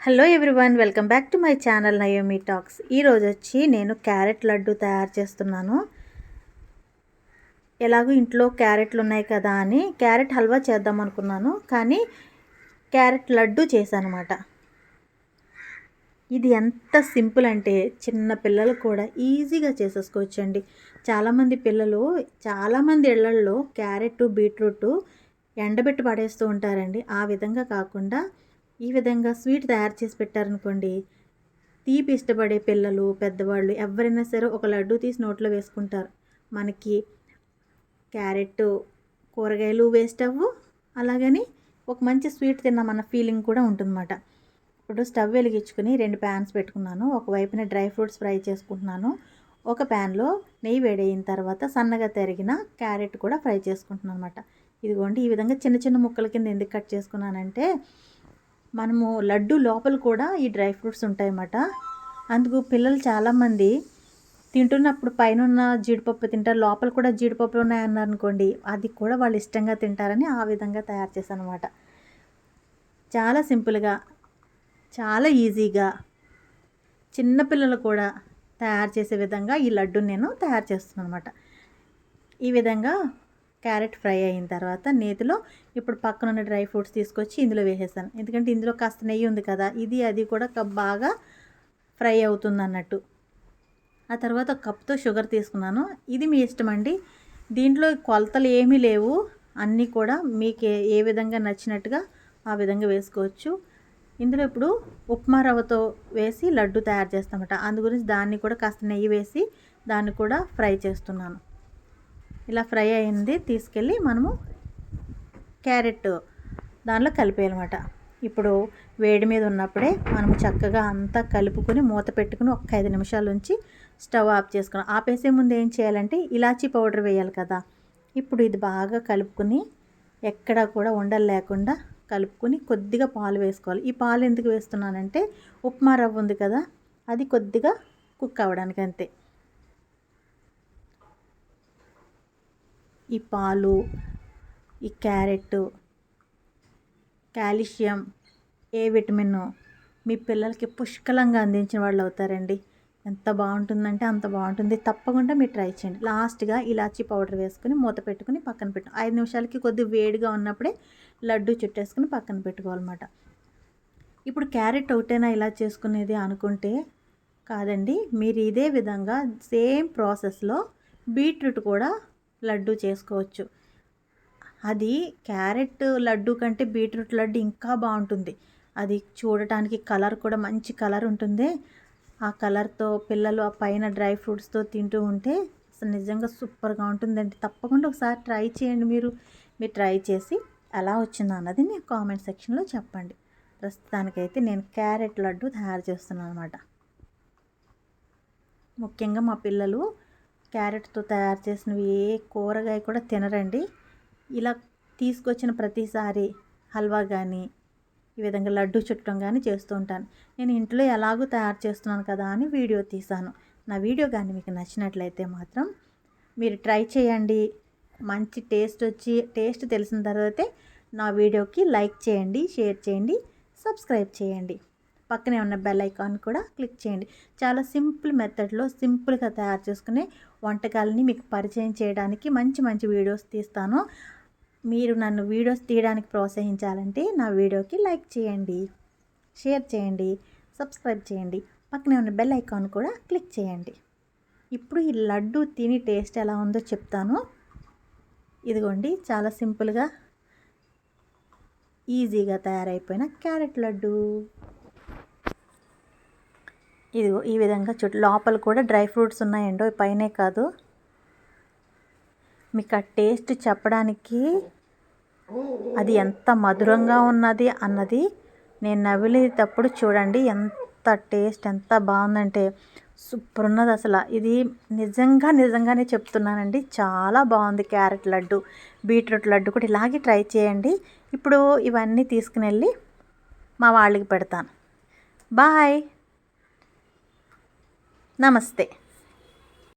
Hello everyone welcome back to my channel Naomi talks ఈరోజు వచ్చి నేను క్యారెట్ లడ్డు తయారు చేస్తున్నాను. ఎలాగో ఇంట్లో క్యారెట్లు ఉన్నాయి కదా అని క్యారెట్ హల్వా చేద్దాం అనుకున్నాను కానీ క్యారెట్ లడ్డు చేశానమాట. ఇది ఎంత సింపుల్ అంటే చిన్న పిల్లలు కూడా ఈజీగా చేసేసుకోవచ్చండి. చాలామంది పిల్లలు చాలామంది ఇళ్ళల్లో క్యారెట్ బీట్రూట్ ఎండబెట్టి పడేస్తూ ఉంటారండి. ఆ విధంగా కాకుండా ఈ విధంగా స్వీట్ తయారు చేసి పెట్టారనుకోండి తీపి ఇష్టపడే పిల్లలు పెద్దవాళ్ళు ఎవరైనా సరే ఒక లడ్డు తీసి నోట్లో వేసుకుంటారు. మనకి క్యారెట్ కూరగాయలు వేస్ట్ అవ్వు అలాగని ఒక మంచి స్వీట్ తిన్నామన్న ఫీలింగ్ కూడా ఉంటుందన్నమాట. ఇప్పుడు స్టవ్ వెలిగించుకుని రెండు ప్యాన్స్ పెట్టుకున్నాను. ఒకవైపున డ్రై ఫ్రూట్స్ ఫ్రై చేసుకుంటున్నాను. ఒక ప్యాన్లో నెయ్యి వేడైన తర్వాత సన్నగా తరిగిన క్యారెట్ కూడా ఫ్రై చేసుకుంటున్నాను అనమాట ఇదిగోండి ఈ విధంగా చిన్న చిన్న ముక్కల కింద ఎందుకు కట్ చేసుకున్నానంటే మనము లడ్డు లోపల కూడా ఈ డ్రై ఫ్రూట్స్ ఉంటాయన్నమాట. అందుకు పిల్లలు చాలామంది తింటున్నప్పుడు పైన ఉన్న జీడిపప్పు తింటారు లోపల కూడా జీడిపప్పులు ఉన్నాయన్నారు అనుకోండి అది కూడా వాళ్ళు ఇష్టంగా తింటారని ఆ విధంగా తయారు చేశాను అనమాట చాలా సింపుల్గా చాలా ఈజీగా చిన్నపిల్లలు కూడా తయారు చేసే విధంగా ఈ లడ్డు నేను తయారు చేస్తున్నాను అనమాట ఈ విధంగా క్యారెట్ ఫ్రై అయిన తర్వాత నేతిలో ఇప్పుడు పక్కన ఉన్న డ్రై ఫ్రూట్స్ తీసుకొచ్చి ఇందులో వేసేసాను ఎందుకంటే ఇందులో కాస్త నెయ్యి ఉంది కదా ఇది అది కూడా బాగా ఫ్రై అవుతుంది అన్నట్టు. ఆ తర్వాత కప్తో షుగర్ తీసుకున్నాను. ఇది మీ ఇష్టం అండి. దీంట్లో కొలతలు ఏమీ లేవు. అన్నీ కూడా మీకు ఏ విధంగా నచ్చినట్టుగా ఆ విధంగా వేసుకోవచ్చు. ఇందులో ఇప్పుడు ఉప్మా రవ్వతో వేసి లడ్డు తయారు చేస్తామట. అందు గురించి దాన్ని కూడా కాస్త నెయ్యి వేసి దాన్ని కూడా ఫ్రై చేస్తున్నాను. ఇలా ఫ్రై అయింది. తీసుకెళ్ళి మనము క్యారెట్ దానిలో కలిపేయాలన్నమాట. ఇప్పుడు వేడి మీద ఉన్నప్పుడే మనం చక్కగా అంతా కలుపుకొని మూత పెట్టుకుని ఒక ఐదు నిమిషాల నుంచి స్టవ్ ఆఫ్ చేసుకుని ఆపేసే ముందు ఏం చేయాలంటే ఇలాచీ పౌడర్ వేయాలి కదా. ఇప్పుడు ఇది బాగా కలుపుకొని ఎక్కడా కూడా ఉండలు లేకుండా కలుపుకొని కొద్దిగా పాలు వేసుకోవాలి. ఈ పాలు ఎందుకు వేస్తున్నానంటే ఉప్మా రవ్వ ఉంది కదా అది కొద్దిగా కుక్ అవ్వడానికి అంతే. ఈ పాలు ఈ క్యారెట్ కాల్షియం ఏ విటమిన్ మీ పిల్లలకి పుష్కలంగా అందించిన వాళ్ళు అవుతారండి. ఎంత బాగుంటుందంటే అంత బాగుంటుంది. తప్పకుండా మీరు ట్రై చేయండి. లాస్ట్గా ఇలాచీ పౌడర్ వేసుకుని మూత పెట్టుకుని పక్కన పెట్టు. ఐదు నిమిషాలకి కొద్ది వేడిగా ఉన్నప్పుడే లడ్డు చుట్టేసుకుని పక్కన పెట్టుకోవాలన్నమాట. ఇప్పుడు క్యారెట్ ఒకటేనా ఇలా చేసుకునేది అనుకుంటే కాదండి మీరు ఇదే విధంగా సేమ్ ప్రాసెస్లో బీట్రూట్ కూడా లడ్డు చేసుకోవచ్చు. అది క్యారెట్ లడ్డు కంటే బీట్రూట్ లడ్డు ఇంకా బాగుంటుంది. అది చూడటానికి కలర్ కూడా మంచి కలర్ ఉంటుంది. ఆ కలర్తో పిల్లలు ఆ పైన డ్రై ఫ్రూట్స్తో తింటూ ఉంటే అసలు నిజంగా సూపర్గా ఉంటుందండి. తప్పకుండా ఒకసారి ట్రై చేయండి మీరు. మీరు ట్రై చేసి ఎలా వచ్చిందో అన్నది నేను కామెంట్ సెక్షన్లో చెప్పండి. ప్రస్తుతానికైతే నేను క్యారెట్ లడ్డు తయారు చేస్తున్నాను అనమాట ముఖ్యంగా మా పిల్లలు క్యారెట్తో తయారు చేసినవి ఏ కూరగాయ కూడా తినరండి. ఇలా తీసుకొచ్చిన ప్రతిసారి హల్వా కానీ ఈ విధంగా లడ్డు చుట్టడం కానీ చేస్తూ ఉంటాను. నేను ఇంట్లో ఎలాగూ తయారు చేస్తున్నాను కదా అని వీడియో తీశాను. నా వీడియో కానీ మీకు నచ్చినట్లయితే మాత్రం మీరు ట్రై చేయండి. మంచి టేస్ట్ వచ్చి టేస్ట్ తెలిసిన తర్వాతే నా వీడియోకి లైక్ చేయండి షేర్ చేయండి సబ్స్క్రైబ్ చేయండి. పక్కనే ఉన్న బెల్ ఐకాన్ కూడా క్లిక్ చేయండి. చాలా సింపుల్ మెథడ్లో సింపుల్గా తయారు చేసుకునే వంటకాలని మీకు పరిచయం చేయడానికి మంచి మంచి వీడియోస్ తీస్తాను. మీరు నన్ను వీడియోస్ తీయడానికి ప్రోత్సహించాలంటే నా వీడియోకి లైక్ చేయండి షేర్ చేయండి సబ్స్క్రైబ్ చేయండి. పక్కనే ఉన్న బెల్ ఐకాన్ కూడా క్లిక్ చేయండి. ఇప్పుడు ఈ లడ్డు తిని టేస్ట్ ఎలా ఉందో చెప్తాను. ఇదిగోండి చాలా సింపుల్గా ఈజీగా తయారైపోయిన క్యారెట్ లడ్డు. ఇదిగో ఈ విధంగా చుట్టూ లోపల కూడా డ్రై ఫ్రూట్స్ ఉన్నాయండో. పైనే కాదు. మీకు ఆ టేస్ట్ చెప్పడానికి అది ఎంత మధురంగా ఉన్నది అన్నది నేను నవిలేటప్పుడు చూడండి ఎంత టేస్ట్ ఎంత బాగుందంటే సూపర్ ఉన్నది అసలు. ఇది నిజంగా నిజంగానే చెప్తున్నానండి. చాలా బాగుంది క్యారెట్ లడ్డు బీట్రూట్ లడ్డు కూడా ఇలాగే ట్రై చేయండి. ఇప్పుడు ఇవన్నీ తీసుకుని వెళ్ళి మా వాళ్ళకి పెడతాను. బాయ్! నమస్తే